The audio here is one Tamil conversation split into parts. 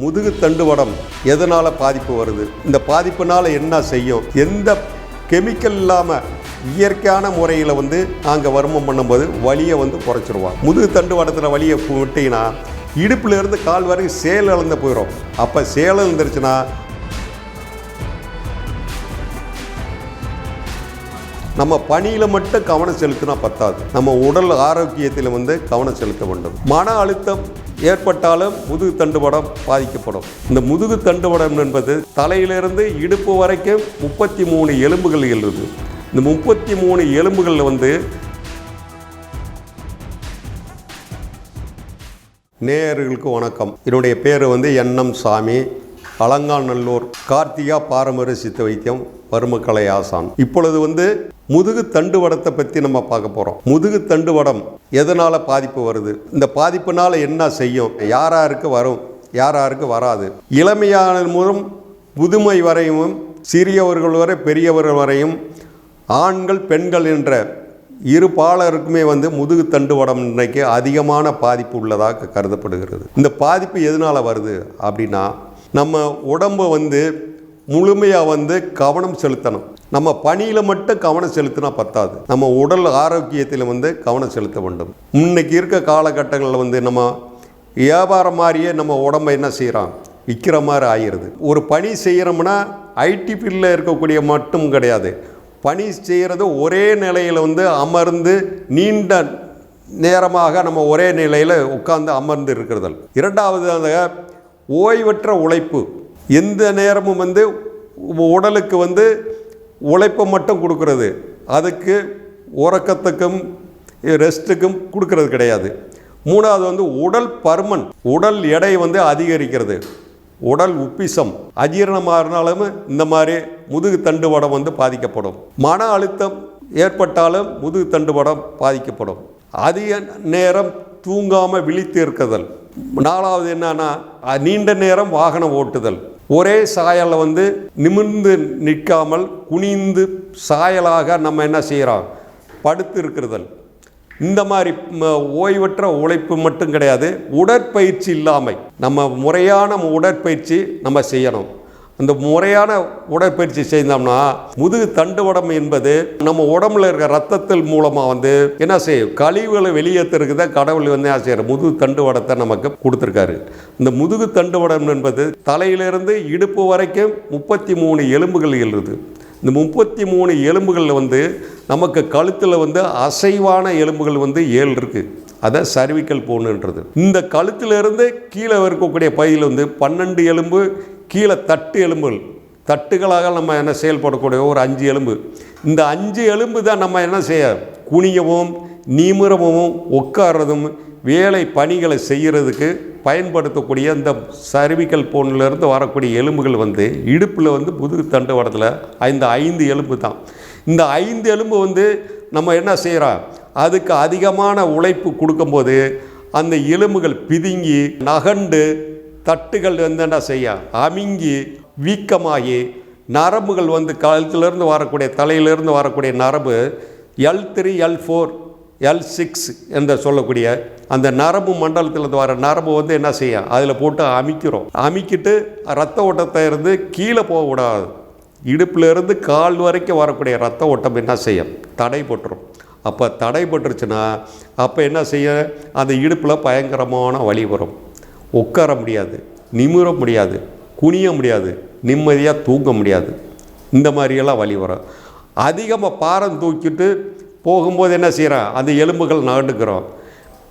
முதுகு தண்டுவடம் எதனால் பாதிப்பு வருது? இந்த பாதிப்புனால் என்ன செய்யும்? எந்த கெமிக்கல் இல்லாமல் இயற்கையான முறையில் வந்து நாங்கள் வருமம் பண்ணும்போது வலியை வந்து குறைச்சிருவோம். முதுகு தண்டு வடத்தில் வலியை விட்டீங்கன்னா இடுப்புல இருந்து கால் வரைக்கும் சேல் இழந்து போயிடும் அப்போ சேல் இழந்துருச்சுன்னா நம்ம பணியில் மட்டும் கவனம் செலுத்தினா பத்தாது. நம்ம உடல் ஆரோக்கியத்தில் வந்து கவனம் செலுத்த வேண்டும். மன அழுத்தம் ஏற்பட்டாலும் முதுகு தண்டுவடம் பாதிக்கப்படும். இந்த முதுகு தண்டுவடம் என்பது தலையிலிருந்து இடுப்பு வரைக்கும் முப்பத்தி மூணு எலும்புகள் எழுது இந்த முப்பத்தி மூணு எலும்புகளில் வந்து நேயர்களுக்கு வணக்கம். என்னுடைய பேர் வந்து என்எம் சாமி. அலங்காநல்லூர் கார்த்திகா பாரம்பரிய சித்த வைத்தியம். பருமக்கலை ஆசான். இப்பொழுது வந்து முதுகு தண்டுவடத்தை பற்றி நம்ம பார்க்க போகிறோம் முதுகு தண்டுவடம் எதனால் பாதிப்பு வருது? இந்த பாதிப்புனால் என்ன செய்யும்? யாராருக்கு வரும்? யாராருக்கு வராது? இளமையான மூலம் புதுமை வரையும் சிறியவர்கள் வரை பெரியவர்கள் வரையும் ஆண்கள் பெண்கள் என்ற இரு பாலருக்குமே வந்து முதுகு தண்டுவடம் இன்றைக்கு அதிகமான பாதிப்பு உள்ளதாக கருதப்படுகிறது. இந்த பாதிப்பு எதனால் வருது அப்படின்னா நம்ம உடம்பு வந்து முழுமையாக வந்து கவனம் செலுத்தணும். நம்ம பணியில் மட்டும் கவனம் செலுத்தினா பத்தாது. நம்ம உடல் ஆரோக்கியத்தில் வந்து கவனம் செலுத்த வேண்டும். இன்னைக்கு இருக்க காலகட்டங்களில் வந்து நம்ம வியாபாரம் மாதிரியே நம்ம உடம்பை என்ன செய்கிறோம் விற்கிற மாதிரி ஆயிடுது. ஒரு பணி செய்கிறோம்னா ஐடி ஃபீல்டில் இருக்கக்கூடிய மட்டும் கிடையாது. பணி செய்கிறது ஒரே நிலையில் வந்து அமர்ந்து நீண்ட நேரமாக நம்ம ஒரே நிலையில் உட்கார்ந்து அமர்ந்து இருக்கிறதல். இரண்டாவது அந்த ஓய்வற்ற உழைப்பு. எந்த நேரமும் வந்து உடலுக்கு வந்து உழைப்பை மட்டும் கொடுக்கறது. அதுக்கு உறக்கத்துக்கும் ரெஸ்ட்டுக்கும் கொடுக்கறது கிடையாது. மூணாவது வந்து உடல் பருமன் உடல் எடை வந்து அதிகரிக்கிறது. உடல் உப்பிசம் அஜீரணமாகனாலும் இந்த மாதிரி முதுகு தண்டுவடம் வந்து பாதிக்கப்படும். மன அழுத்தம் ஏற்பட்டாலும் முதுகு தண்டுவடம் பாதிக்கப்படும். அதிக நேரம் தூங்காமல் விழித்து இருக்குதல் நாலாவது என்னன்னா நீண்ட நேரம் வாகனம் ஓட்டுதல். ஒரே சாயலில் வந்து நிமிர்ந்து நிற்காமல் குனிந்து சாயலாக நம்ம என்ன செய்கிறோம் படுத்து இருக்கிறதல். இந்த மாதிரி ஓய்வற்ற உழைப்பு மட்டும் கிடையாது உடற்பயிற்சி இல்லாமை. நம்ம முறையான உடற்பயிற்சி நம்ம செய்யணும். இந்த முறையான உடற்பயிற்சி செய்தோம்னா முதுகு தண்டுவடம் என்பது நம்ம உடம்புல இருக்க ரத்தத்தில் மூலமாக வந்து என்ன செய்யும்? கழிவுகளை வெளியேற்றுறதுக்கு தான் கடவுள் வந்து என்ன செய்யற முதுகு தண்டுவடத்தை நமக்கு கொடுத்துருக்காரு. இந்த முதுகு தண்டுவடம் என்பது தலையிலிருந்து இடுப்பு வரைக்கும் முப்பத்தி மூணு எலும்புகள் எழுது இந்த முப்பத்தி மூணு எலும்புகளில் வந்து நமக்கு கழுத்தில் வந்து அசைவான எலும்புகள் வந்து ஏழு இருக்குது அதை சர்விக்கல் போனுன்றது இந்த கழுத்திலிருந்து கீழே இருக்கக்கூடிய பகுதியில் வந்து பன்னெண்டு எலும்பு கீழே தட்டு எலும்புகள். தட்டுகளாக நம்ம என்ன செயல்படக்கூடிய ஒரு அஞ்சு எலும்பு. இந்த அஞ்சு எலும்பு தான் நம்ம என்ன செய்ய குனியவும் நிமிரவும் உட்கார்றதும் வேலை பணிகளை செய்கிறதுக்கு பயன்படுத்தக்கூடிய இந்த சர்விக்கல் போன்லேருந்து வரக்கூடிய எலும்புகள் வந்து இடுப்பில் வந்து முதுகு தண்டுவடத்தில் இந்த ஐந்து எலும்பு தான். இந்த ஐந்து எலும்பு வந்து நம்ம என்ன செய்கிறோம் அதுக்கு அதிகமான உழைப்பு கொடுக்கும்போது அந்த எலும்புகள் பிதுங்கி நகண்டு தட்டுகள் வந்து என்ன செய்ய? அமிங்கி வீக்கமாகி நரம்புகள் வந்து கழுத்திலிருந்து வரக்கூடிய தலையிலிருந்து வரக்கூடிய நரம்பு L three L four L six என்று சொல்லக்கூடிய அந்த நரம்பு மண்டலத்தில் வர நரம்பு வந்து என்ன செய்யும் அதில் போட்டு அமிக்கிறோம். அமிக்கிட்டு ரத்த ஓட்டத்தை இருந்து கீழே போகக்கூடாது இடுப்பிலிருந்து கால் வரைக்கும் வரக்கூடிய ரத்த ஓட்டம் என்ன செய்யும்? தடைப்பட்டுரும் அப்போ தடைப்பட்டுருச்சுன்னா அப்போ என்ன செய்ய? அந்த இடுப்பில் பயங்கரமான வழி வரும். உட்கார முடியாது நிமிர முடியாது குனிய முடியாது நிம்மதியாக தூங்க முடியாது. இந்த மாதிரியெல்லாம் வலி வரும் அதிகமாக பாரம் தூக்கிட்டு போகும்போது என்ன செய்கிறோம் அந்த எலும்புகள் நகண்டுக்கிறோம்.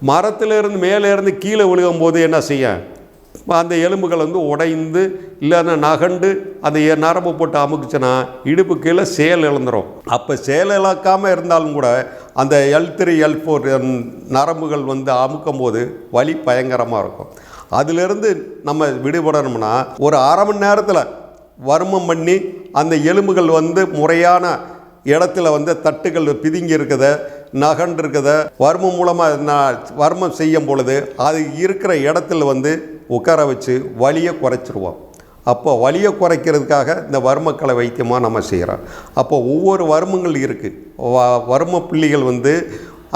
மரத்திலிருந்து மேலே இருந்து கீழே விழுகும்போது என்ன செய்ய? அந்த எலும்புகள் வந்து உடைந்து இல்லைன்னா நகண்டு அந்த நரம்பு போட்டு அமுக்குச்சுன்னா இடுப்பு கீழே சேல் இழந்துரும். அப்போ சேல் இழக்காமல் இருந்தாலும் கூட அந்த எல் த்ரீ எல் ஃபோர் நரம்புகள் வந்து அமுக்கும் போது வலி பயங்கரமாக இருக்கும். அதிலிருந்து நம்ம விடுபடணும்னா ஒரு அரை மணி நேரத்தில் வர்மம் பண்ணி அந்த எலும்புகள் வந்து முறையான இடத்துல வந்து தட்டுகள் பிதுங்கி இருக்குத நகண்டு இருக்குத. வர்மம் மூலமாக நான் வர்மம் செய்யும் பொழுது அது இருக்கிற இடத்துல வந்து உட்கார வச்சு வலியை குறைச்சிருவோம். அப்போ வலியை குறைக்கிறதுக்காக இந்த வர்மக்கலை வைத்தியமாக நம்ம செய்கிறோம் அப்போ ஒவ்வொரு வர்மங்கள் இருக்குது வ வர்ம புள்ளிகள் வந்து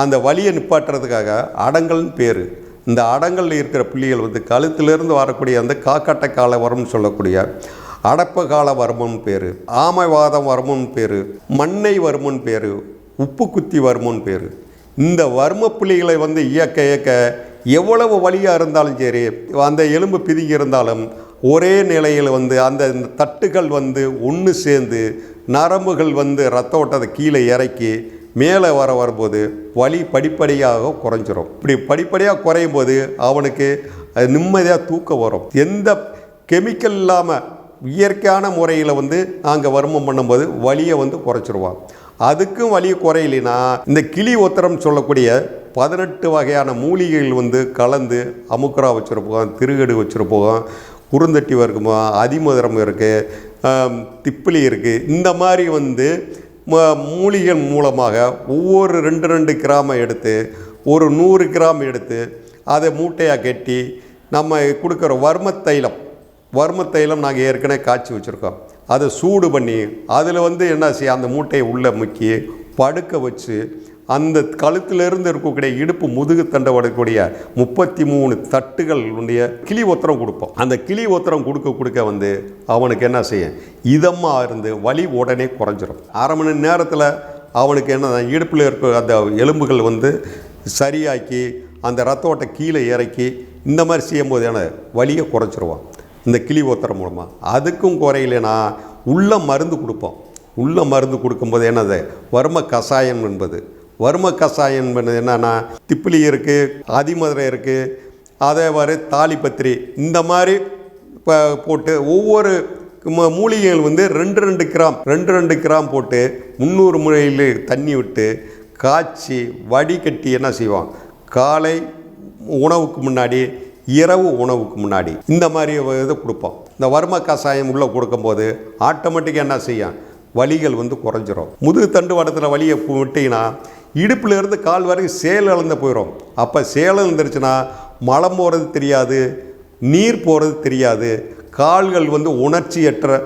அந்த வலியை நிப்பாட்டுறதுக்காக அடங்கல்னு பேர். இந்த அடங்கல் இருக்கிற புள்ளிகள் வந்து கழுத்திலிருந்து வரக்கூடிய அந்த காக்கட்ட கால வரம்னு சொல்லக்கூடிய அடப்ப கால வருமுன் பேர் ஆமைவாதம் வருமுன் பேர் மண்ணை வருமுன் பேர் உப்பு குத்தி வருமுன் பேர். இந்த வர்ம புள்ளிகளை வந்து இயக்க இயக்க எவ்வளவு வழியாக இருந்தாலும் சரி அந்த எலும்பு பிதுங்கி இருந்தாலும் ஒரே நிலையில் வந்து அந்த தட்டுகள் வந்து ஒன்று சேர்ந்து நரம்புகள் வந்து ரத்த ஓட்டத்தை கீழே இறக்கி மேலே வர வரும்போது வலி படிப்படியாக குறைஞ்சிரும். இப்படி படிப்படியாக குறையும் போது அவனுக்கு நிம்மதியாக தூக்கம் வரும். எந்த கெமிக்கல் இல்லாமல் இயற்கையான முறையில் வந்து நாங்கள் வருமம் பண்ணும்போது வலியை வந்து குறைச்சிருவோம் அதுக்கும் வலி குறையலைன்னா இந்த கிளி ஒத்தரம் சொல்லக்கூடிய பதினெட்டு வகையான மூலிகைகள் வந்து கலந்து அமுக்குரா வச்சுருப்போம் திருகடு வச்சுருப்போம் குறுந்தட்டி இருக்குமா அதிமதுரம் இருக்குது திப்பிலி இருக்குது இந்த மாதிரி வந்து ம- மூலமாக ஒவ்வொரு ரெண்டு ரெண்டு கிராமை எடுத்து ஒரு நூறு கிராம் எடுத்து அதை மூட்டையாக கட்டி நம்ம கொடுக்குற வர்ம தைலம் வர்ம தைலம் நாங்கள் ஏற்கனவே காய்ச்சி வச்சுருக்கோம். அதை சூடு பண்ணி அதில் வந்து என்ன செய்ய அந்த மூட்டையை உள்ளே முக்கி படுக்க வச்சு அந்த கழுத்திலிருந்து இருக்கக்கூடிய இடுப்பு முதுகு தண்டவடக்கூடிய முப்பத்தி மூணு தட்டுகளுடைய கிளி ஒத்தரம் கொடுப்போம். அந்த கிளி ஒத்தரம் கொடுக்க கொடுக்க வந்து அவனுக்கு என்ன செய்யும்? இதமாக இருந்து வலி உடனே குறைஞ்சிரும். அரை மணி நேரத்தில் அவனுக்கு என்ன இடுப்பில் இருக்க அந்த எலும்புகள் வந்து சரியாக்கி அந்த ரத்த ஓட்டை கீழே இறக்கி இந்த மாதிரி செய்யும்போது என்ன வலியை குறைச்சிருவான். இந்த கிளி ஒத்தரம் மூலமாக அதுக்கும் குறையிலனா உள்ள மருந்து கொடுப்போம். உள்ள மருந்து கொடுக்கும்போது என்னது? வர்ம கஷாயம் என்பது. வர்ம கஷாயம் என்பது என்னன்னா திப்பிலி இருக்குது அதிமதுரை இருக்குது அதே மாதிரி தாலிப்பத்திரி இந்த மாதிரி இப்போ போட்டு ஒவ்வொரு ம- மூலிகைகள் வந்து ரெண்டு ரெண்டு கிராம் ரெண்டு ரெண்டு கிராம் போட்டு முந்நூறு முறையில் தண்ணி விட்டு காய்ச்சி வடிகட்டி என்ன செய்வோம் காலை உணவுக்கு முன்னாடி இரவு உணவுக்கு முன்னாடி. இந்த மாதிரி இதை கொடுப்போம் இந்த வர்ம கஷாயம் உள்ளே கொடுக்கும்போது ஆட்டோமேட்டிக்காக என்ன செய்யும்? வலிகள் வந்து குறைஞ்சிரும். முதுகு தண்டு வடத்தில் வலியை பு- விட்டீங்கன்னா இருந்து கால் வரைக்கும் சேல் இழந்து போயிடும் அப்போ சேல் இழந்துருச்சுன்னா மலம் போகிறது தெரியாது நீர் போகிறது தெரியாது கால்கள் வந்து உணர்ச்சியற்ற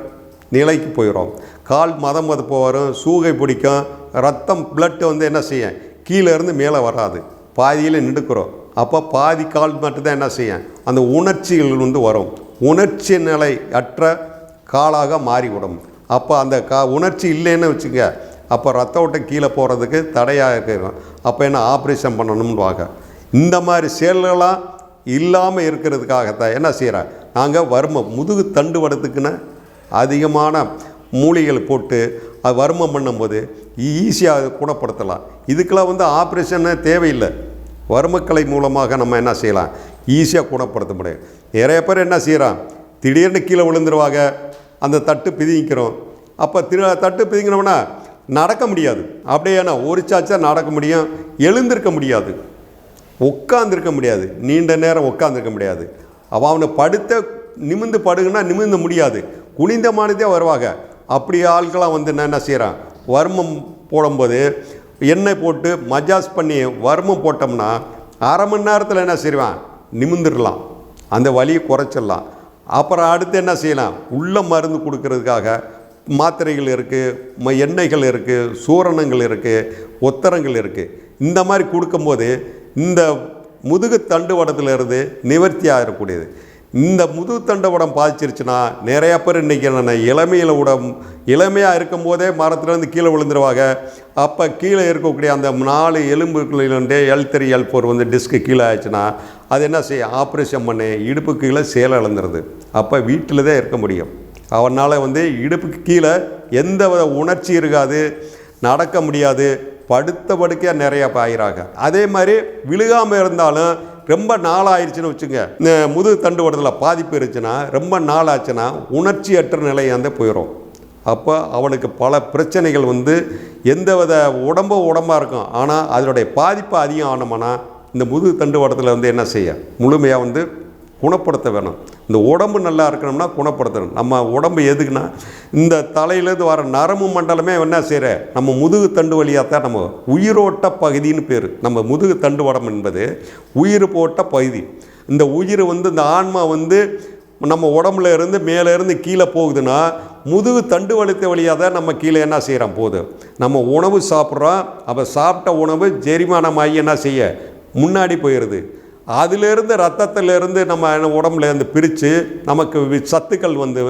நிலைக்கு போயிடும் கால் மதம் மது வரும் சூகை பிடிக்கும் ரத்தம் பிளட் வந்து என்ன செய்யும்? கீழே இருந்து மேலே வராது. பாதியில் நின்றுக்கிறோம். அப்போ பாதி கால் மட்டும்தான் என்ன செய்யும்? அந்த உணர்ச்சிகள் வந்து வரும். உணர்ச்சி நிலை அற்ற காலாக மாறிவிடும். அப்போ அந்த கா உணர்ச்சி இல்லைன்னு வச்சுங்க அப்போ ரத்த ஓட்டம் கீழே போகிறதுக்கு தடையாக இருக்கும். அப்போ என்ன ஆப்ரேஷன் பண்ணணும்னுவாங்க. இந்த மாதிரி செயல்களாம் இல்லாமல் இருக்கிறதுக்காகத்தான் என்ன செய்கிறேன் நாங்கள் வர்மம் முதுகு தண்டு வடத்துக்குன்னு அதிகமான மூலிகள் போட்டு அது வர்மம் பண்ணும்போது ஈஸியாக குணப்படுத்தலாம். இதுக்கெல்லாம் வந்து ஆப்ரேஷனே தேவையில்லை. வர்மக்கலை மூலமாக நம்ம என்ன செய்யலாம்? ஈஸியாக குணப்படுத்த முடியும். நிறைய பேர் என்ன செய்கிறான் திடீர்னு கீழே விழுந்துருவாங்க. அந்த தட்டு பிதிங்கிறோம் அப்போ திரு தட்டு பிதிங்கினோம்னா நடக்க முடியாது. அப்படியே ஒரு சாச்சா நடக்க முடியும் எழுந்திருக்க முடியாது. உட்காந்துருக்க முடியாது. நீண்ட நேரம் உட்காந்துருக்க முடியாது. அவன் அவனை படுத்த நிமிந்து படுகுன்னா நிமிந்த முடியாது. குனிந்த மானதே வருவாங்க. அப்படி ஆட்களாம் வந்து நான் என்ன செய்கிறான் வர்மம் போடும்போது எண்ணெய் போட்டு மஜாஸ் பண்ணி வர்மம் போட்டோம்னா அரை மணி நேரத்தில் என்ன செய்வான்? நிமிந்துடலாம் அந்த வலியை குறைச்சிடலாம். அப்புறம் அடுத்து என்ன செய்யலாம்? உள்ள மருந்து கொடுக்கறதுக்காக மாத்திரைகள் இருக்குது எண்ணெய்கள் இருக்குது சூரணங்கள் இருக்குது ஒத்தரங்கள் இருக்குது இந்த மாதிரி கொடுக்கும்போது இந்த முதுகு தண்டுவடத்திலிருந்து நிவர்த்தி ஆகக்கூடியது. இந்த முதுகு தண்டுவடம் பாதிச்சிருச்சுன்னா நிறைய பேர் இன்றைக்கி என்ன இளமையில் உடம் இளமையாக இருக்கும் போதே மரத்துலேருந்து கீழே விழுந்துருவாங்க. அப்போ கீழே இருக்கக்கூடிய அந்த நாலு எலும்புகளிலே எல் த்ரீ எல் ஃபோர் வந்து டிஸ்க்கு கீழே ஆயிடுச்சுன்னா அது என்ன செய்ய ஆப்ரேஷன் பண்ணி இடுப்புக்கு கீழே சேலை இழந்துருது அப்போ வீட்டில் தான் இருக்க முடியும். அவனால் வந்து இடுப்புக்கு கீழே எந்த வித உணர்ச்சி இருக்காது நடக்க முடியாது படுத்த படுக்கையாக நிறையா பாயிறாங்க. அதே மாதிரி விழுகாமல் இருந்தாலும் ரொம்ப நாள் ஆயிடுச்சுன்னு வச்சுங்க இந்த முதுகு தண்டு வடத்தில் பாதிப்பு இருந்துச்சுன்னா ரொம்ப நாள் ஆச்சுன்னா உணர்ச்சியற்ற நிலையாந்து போயிடும் அப்போ அவனுக்கு பல பிரச்சனைகள் வந்து எந்த வித உடம்பு உடம்பாக இருக்கும். ஆனால் அதனுடைய பாதிப்பு அதிகம் ஆனோம்னா இந்த முதுகு தண்டுவாடத்தில் வந்து என்ன செய்ய? முழுமையாக வந்து குணப்படுத்த வேணும். இந்த உடம்பு நல்லா இருக்கணும்னா குணப்படுத்தணும். நம்ம உடம்பு எதுக்குன்னா இந்த தலையிலேருந்து வர நரம்பு மண்டலமே என்ன செய்கிற நம்ம முதுகு தண்டு வழியாக தான் நம்ம உயிரோட்ட பகுதின்னு பேர். நம்ம முதுகு தண்டு உடம்பு என்பது உயிர் போட்ட பகுதி. இந்த உயிர் வந்து இந்த ஆன்மா வந்து நம்ம உடம்புல இருந்து மேலே இருந்து கீழே போகுதுன்னா முதுகு தண்டு வலித்த வழியாக தான் நம்ம கீழே என்ன செய்கிறோம் போகுது. நம்ம உணவு சாப்பிட்றோம். அப்போ சாப்பிட்ட உணவு ஜெரிமானமாகி என்ன செய்ய? முன்னாடி போயிடுது அதிலிருந்து ரத்தத்திலிருந்து நம்ம உடம்புலேருந்து உடம்புல இருந்து பிரித்து நமக்கு சத்துக்கள் வந்து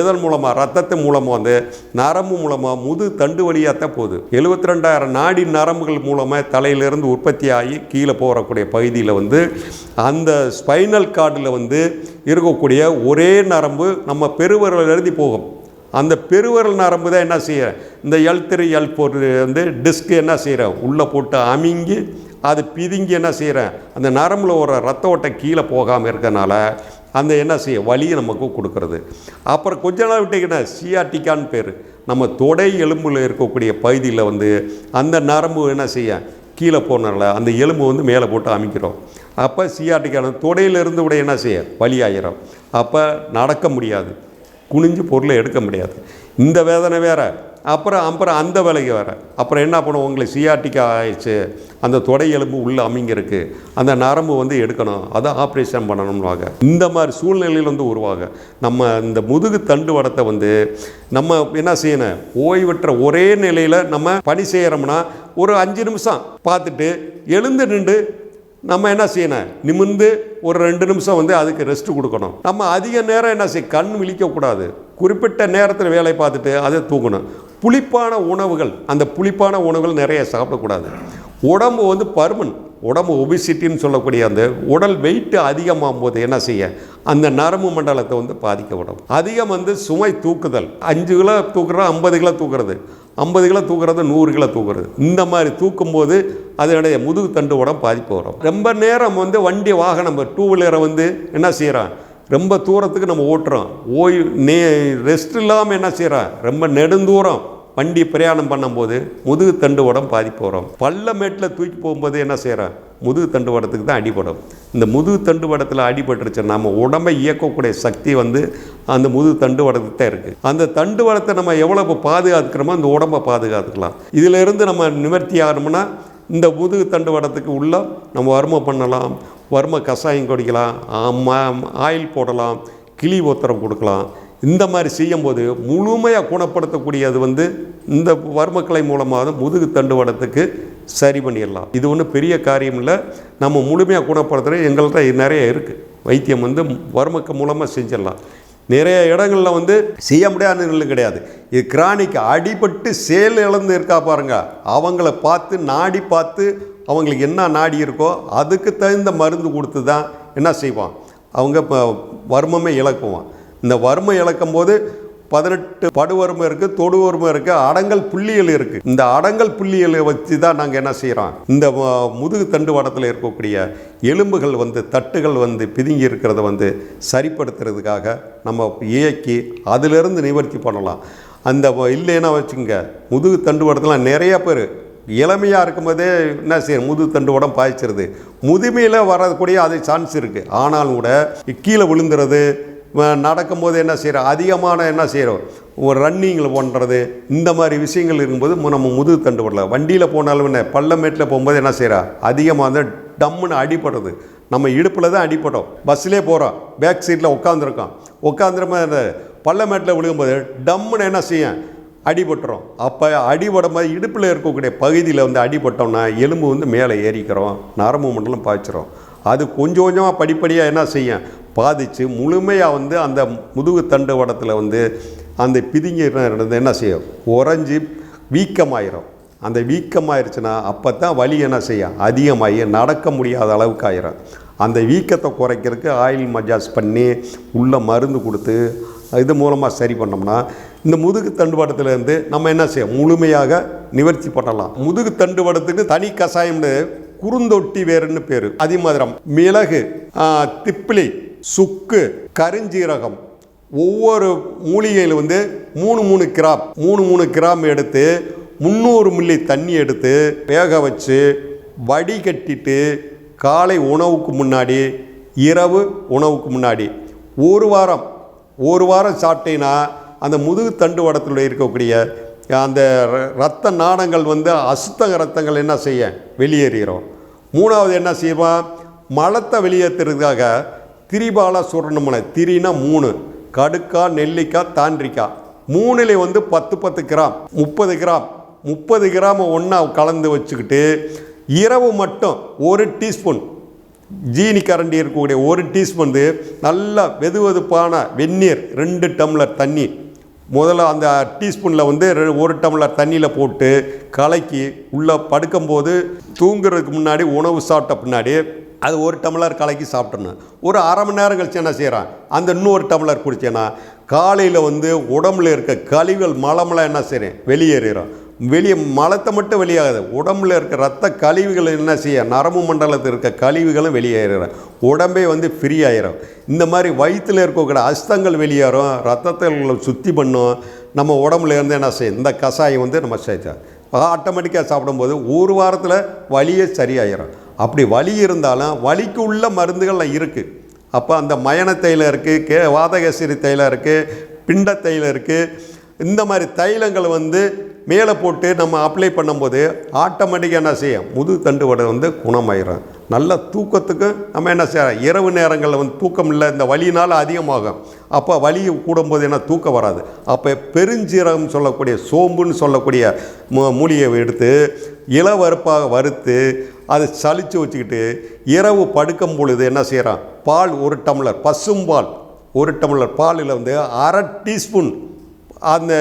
எதன் மூலமாக ரத்தத்து மூலமாக வந்து நரம்பு மூலமாக முது தண்டு வழியாக தான் போகுது. எழுபத்தி ரெண்டாயிரம் நாடி நரம்புகள் மூலமாக தலையிலிருந்து உற்பத்தி ஆகி கீழே போகக்கூடிய பகுதியில் வந்து அந்த ஸ்பைனல் கார்டில் வந்து இருக்கக்கூடிய ஒரே நரம்பு நம்ம பெருவிரல் எழுதி போகும். அந்த பெருவரல் நரம்பு தான் என்ன செய்ய இந்த எல் த்ரீ எல் போர் வந்து டிஸ்க் என்ன செய்கிற உள்ளே போட்டு அமிங்கி அது பிதுங்கி என்ன செய்கிறேன் அந்த நரம்பில் ஒரு ரத்த ஓட்டம் கீழே போகாமல் இருக்கனால அந்த என்ன செய்ய வலியை நமக்கு கொடுக்கறது. அப்புறம் கொஞ்ச நாள் விட்டிங்கன்னா சியாட்டிக்கான்னு பேர். நம்ம தொடை எலும்பில் இருக்கக்கூடிய பகுதியில் வந்து அந்த நரம்பு என்ன செய்ய கீழே போனால அந்த எலும்பு வந்து மேலே போட்டு அமைக்கிறோம். அப்போ சியாட்டிக்கான தொடையிலிருந்து விட என்ன செய்ய வலி அப்போ நடக்க முடியாது. குனிஞ்சு பொருளை எடுக்க முடியாது. இந்த வேதனை வேறு. அப்புறம் அப்புறம் அந்த வேலைக்கு வர. அப்புறம் என்ன பண்ணுவோம்? உங்களுக்கு சியாட்டிக்கா ஆயிடுச்சு. அந்த தொடை எலும்பு உள்ளே அமைங்கிருக்கு அந்த நரம்பு வந்து எடுக்கணும். அதை ஆப்ரேஷன் பண்ணணும்வாங்க இந்த மாதிரி சூழ்நிலையில் வந்து உருவாக. நம்ம இந்த முதுகு தண்டு வடத்தை வந்து நம்ம என்ன செய்யணும்? ஓய்வற்ற ஒரே நிலையில் நம்ம பணி செய்கிறோம்னா ஒரு அஞ்சு நிமிஷம் பார்த்துட்டு எழுந்து நின்று நம்ம என்ன செய்யணும்? நிமிர்ந்து ஒரு ரெண்டு நிமிஷம் வந்து அதுக்கு ரெஸ்ட் கொடுக்கணும். நம்ம அதிக நேரம் என்ன செய்ய கண் விழிக்கக்கூடாது. குறிப்பிட்ட நேரத்தில் வேலை பார்த்துட்டு அதை தூங்கணும். புளிப்பான உணவுகள் அந்த புளிப்பான உணவுகள் நிறைய சாப்பிடக்கூடாது. உடம்பு வந்து பருமன் உடம்பு ஒபிசிட்டின்னு சொல்லக்கூடிய அந்த உடல் வெயிட்டு அதிகமாகும் போது என்ன செய்ய? அந்த நரம்பு மண்டலத்தை வந்து பாதிக்கப்படும் அதிகம் வந்து சுமை தூக்குதல். அஞ்சு கிலோ தூக்குறது ஐம்பது கிலோ தூக்குறது. ஐம்பது கிலோ தூக்குறது நூறு கிலோ தூக்குறது. இந்த மாதிரி தூக்கும்போது அதனுடைய முதுகு தண்டு உடம்பு பாதிப்பு வரும். ரொம்ப நேரம் வந்து வண்டி வாகனம் டூ வீலரை வந்து என்ன செய்கிறான் ரொம்ப தூரத்துக்கு நம்ம ஓட்டுறோம். ஓய்வு நே ரெஸ்ட் இல்லாமல் என்ன செய்கிறோம் ரொம்ப நெடுந்தூரம் வண்டி பிரயாணம் பண்ணும்போது முதுகு தண்டு பாதிப்பு வரும். பள்ளமேட்டில் தூக்கி போகும்போது என்ன செய்கிறோம் முதுகு தண்டு வடத்துக்கு தான் அடிபடும். இந்த முதுகு தண்டு வடத்தில் அடிபட்டுருச்சு நம்ம உடம்பை இயக்கக்கூடிய சக்தி வந்து அந்த முதுகு தண்டு வடத்துக்கு தான் இருக்குது அந்த தண்டு வடத்தை நம்ம எவ்வளோ பாதுகாத்துக்கிறோமோ அந்த உடம்பை பாதுகாத்துக்கலாம். இதிலிருந்து நம்ம நிவர்த்தி ஆகணும்னா இந்த முதுகு தண்டு வடத்துக்கு உள்ள நம்ம வர்மம் பண்ணலாம். வர்ம கஷாயம் குடிக்கலாம் ஆயில் போடலாம் கிளி ஒத்தரம் கொடுக்கலாம். இந்த மாதிரி செய்யும்போது முழுமையாக குணப்படுத்தக்கூடியது வந்து இந்த வர்மக்கலை மூலமாக முதுகு தண்டுவடத்துக்கு சரி பண்ணிடலாம். இது ஒன்றும் பெரிய காரியம் இல்லை. நம்ம முழுமையாக குணப்படுத்துகிற எங்கள்கிட்ட நிறைய இருக்குது வைத்தியம் வந்து வர்மக்க மூலமாக செஞ்சிடலாம். நிறைய இடங்களில் வந்து செய்ய முடியாத நிலை கிடையாது. இது கிராணிக்கு அடிபட்டு சேல் இழந்து இருக்கா பாருங்க. அவங்கள பார்த்து நாடி பார்த்து அவங்களுக்கு என்ன நாடி இருக்கோ அதுக்கு தகுந்த மருந்து கொடுத்து தான் என்ன செய்வான்? அவங்க இப்போ வர்மமே இழக்குவான். இந்த வர்மம் இழக்கும் போது பதினெட்டு படுவருமை இருக்குது தொடுவருமை இருக்குது அடங்கல் புள்ளியல் இருக்குது இந்த அடங்கல் புள்ளியலை வச்சு தான் நாங்கள் என்ன செய்கிறோம் இந்த முதுகு தண்டு வடத்தில் இருக்கக்கூடிய எலும்புகள் வந்து தட்டுகள் வந்து பிதுங்கி இருக்கிறத வந்து சரிப்படுத்துறதுக்காக நம்ம இயக்கி அதிலிருந்து நிவர்த்தி பண்ணலாம். அந்த இல்லைன்னா வச்சுங்க முதுகு தண்டு வடத்துலாம் நிறைய பேர் இளமையாக இருக்கும்போதே என்ன செய்யும் முதுகு தண்டு உடம்பு பாய்ச்சிருது. முதுமையில் வரக்கூடிய அது சான்ஸ் இருக்குது ஆனாலும் கூட கீழே விழுந்துறது நடக்கும்போது என்ன செய்கிறோம் அதிகமான என்ன செய்கிறோம் ஒரு ரன்னிங்கில் பண்ணுறது இந்த மாதிரி விஷயங்கள் இருக்கும்போது மு- நம்ம முதுகு தண்டு விடல வண்டியில் போனாலும் என்ன பள்ளமேட்டில் போகும்போது என்ன செய்கிறோம் அதிகமாக வந்து டம்முன்னு அடிபடுறது. நம்ம இடுப்பில் தான் அடிப்படும் பஸ்லேயே போகிறோம் பேக் சீட்டில் உட்காந்துருக்கோம் உட்காந்துருமா இந்த பள்ளமேட்டில் விழுகும்போது டம்முன்னு என்ன செய்யும்? அடிபட்டுறோம். அப்போ அடிபடும் போது இடுப்பில் இருக்கக்கூடிய பகுதியில் வந்து அடிபட்டோம்னா எலும்பு வந்து மேலே ஏறிக்கிறோம். நரம்பு மண்டலம் பாய்ச்சிரும். அது கொஞ்சம் கொஞ்சமாக படிப்படியாக என்ன செய்யும்? பாதித்து முழுமையாக வந்து அந்த முதுகு தண்டு வடத்தில் வந்து அந்த பிதுங்கி என்ன செய்யும்? உறைஞ்சி வீக்கமாயிரும். அந்த வீக்கமாயிருச்சுன்னா அப்போ தான் வலி என்ன செய்யும்? அதிகமாகி நடக்க முடியாத அளவுக்கு ஆயிரும். அந்த வீக்கத்தை குறைக்கிறதுக்கு ஆயில் மஜாஜ் பண்ணி உள்ளே மருந்து கொடுத்து இது மூலமாக சரி பண்ணோம்னா இந்த முதுகு தண்டுவாடத்திலேருந்து நம்ம என்ன செய்ய முழுமையாக நிவர்த்தி பண்ணலாம். முதுகு தண்டுவாடத்துக்கு தனி கஷாயம்னு குறுந்தொட்டி வேறுன்னு பேர். அதிமதுரம் மிளகு திப்பிலி சுக்கு கருஞ்சீரகம் ஒவ்வொரு மூலிகையில் வந்து மூணு மூணு கிராம் மூணு மூணு கிராம் எடுத்து முந்நூறு மில்லி தண்ணி எடுத்து வேக வச்சு வடிகட்டிட்டு காலை உணவுக்கு முன்னாடி இரவு உணவுக்கு முன்னாடி ஒரு வாரம் ஒரு வாரம் சாப்பிட்டீங்கன்னா அந்த முதுகு தண்டு வடத்தில் இருக்கக்கூடிய அந்த ர- ரத்த நாணங்கள் வந்து அசுத்த ரத்தங்கள் என்ன செய்ய? வெளியேறிடும் மூணாவது என்ன செய்வோம் மலத்தை வெளியேற்றுறதுக்காக திரிபால சுரணமலை திரினா மூணு. கடுக்கா நெல்லிக்காய் தாண்டிக்காய் மூணுல வந்து பத்து பத்து கிராம் முப்பது கிராம். முப்பது கிராம் ஒன்றா கலந்து வச்சுக்கிட்டு இரவு மட்டும் ஒரு டீஸ்பூன் ஜீனி கரண்டி இருக்கக்கூடிய ஒரு டீஸ்பூன் வந்து நல்லா வெது வெதுப்பான வெந்நீர் ரெண்டு டம்ளர் தண்ணி முதல்ல அந்த டீஸ்பூனில் வந்து ரெ- ஒரு டம்ளர் தண்ணியில் போட்டு கலக்கி உள்ளே படுக்கும்போது தூங்குறதுக்கு முன்னாடி உணவு சாப்பிட்ட பின்னாடி அது ஒரு டம்ளர் கலக்கி சாப்பிட்றணும் ஒரு அரை மணி நேரம் கழிச்சு என்ன செய்கிறான் அந்த இன்னொரு டம்ளர் குடிச்சேன்னா காலையில் வந்து உடம்புல இருக்க கழிவுகள் மலமெல்லாம் என்ன செய்கிறேன் வெளியேறிடும் வெளியே மலத்தை மட்டும் வெளியாகாது. உடம்புல இருக்க ரத்த கழிவுகள் என்ன செய்ய நரம்பு மண்டலத்தில் இருக்க கழிவுகளும் வெளியேறிடும் உடம்பே வந்து ஃப்ரீ ஆயிரும். இந்த மாதிரி வயிற்றில் இருக்கக்கூடிய அஸ்தங்கள் வெளியேறும். ரத்தத்தை சுத்தி பண்ணும். நம்ம உடம்புல இருந்து என்ன செய்யும் இந்த கஷாயம் வந்து நம்ம சேர்த்தோம் ஆட்டோமேட்டிக்காக சாப்பிடும்போது ஒரு வாரத்தில் வலியே சரியாயிரும். அப்படி வலி இருந்தாலும் வலிக்கு உள்ள மருந்துகள்லாம் இருக்குது அப்போ அந்த மயன தைலம் இருக்குது கே வாதகசிரி தைலம் இருக்குது பிண்ட தைலம் இருக்குது இந்த மாதிரி தைலங்கள் வந்து மேலே போட்டு நம்ம அப்ளை பண்ணும்போது ஆட்டோமேட்டிக்காக என்ன செய்யும்? முது தண்டுவடை வந்து குணமாயிரும். நல்ல தூக்கத்துக்கு நம்ம என்ன செய்யறோம் இரவு நேரங்களில் வந்து தூக்கம் இல்லை இந்த வலினால் அதிகமாகும். அப்போ வலி கூடும்போது என்ன? தூக்கம் வராது. அப்போ பெருஞ்சீரகம் சொல்லக்கூடிய சோம்புன்னு சொல்லக்கூடிய மூ- எடுத்து இளவறுப்பாக வறுத்து அதை சளிச்சு வச்சுக்கிட்டு இரவு படுக்கும் பொழுது என்ன செய்கிறான் பால் ஒரு டம்ளர் பசும்பால் ஒரு டம்ளர் பாலில் வந்து அரை டீஸ்பூன் அந்த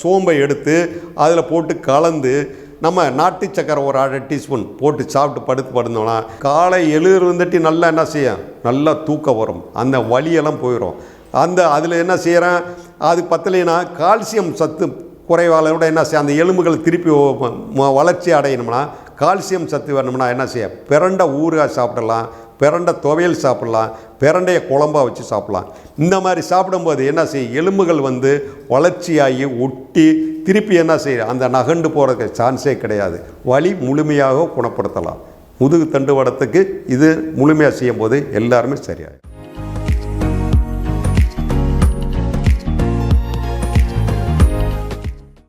சோம்பை எடுத்து அதில் போட்டு கலந்து நம்ம நாட்டு சக்கரை ஒரு அரை டீஸ்பூன் போட்டு சாப்பிட்டு படுத்து படுந்தோம்னா காலை எழுது வந்துட்டு நல்லா என்ன செய்யும்? நல்லா தூக்கம் வரும். அந்த வலியெல்லாம் போயிடும் அந்த அதில் என்ன செய்கிறேன் அது பத்தலைன்னா கால்சியம் சத்து குறைவால விட என்ன செய்ய அந்த எலும்புகள் திருப்பி வளர்ச்சி அடையணும்னா கால்சியம் சத்து வரணும்னா என்ன செய்ய பிறண்ட ஊறுகாய் சாப்பிடலாம். பிரண்டை துவையல் சாப்பிட்லாம் பிரண்டைய குழம்பா வச்சு சாப்பிட்லாம். இந்த மாதிரி சாப்பிடும்போது என்ன செய்யும்? எலும்புகள் வந்து வளர்ச்சியாகி ஒட்டி திருப்பி என்ன செய்யும்? அந்த நகண்டு போகிறதுக்கு சான்ஸே கிடையாது. வலி முழுமையாக குணப்படுத்தலாம். முதுகு தண்டுவடத்துக்கு இது முழுமையாக செய்யும்போது எல்லாருமே சரியாகும்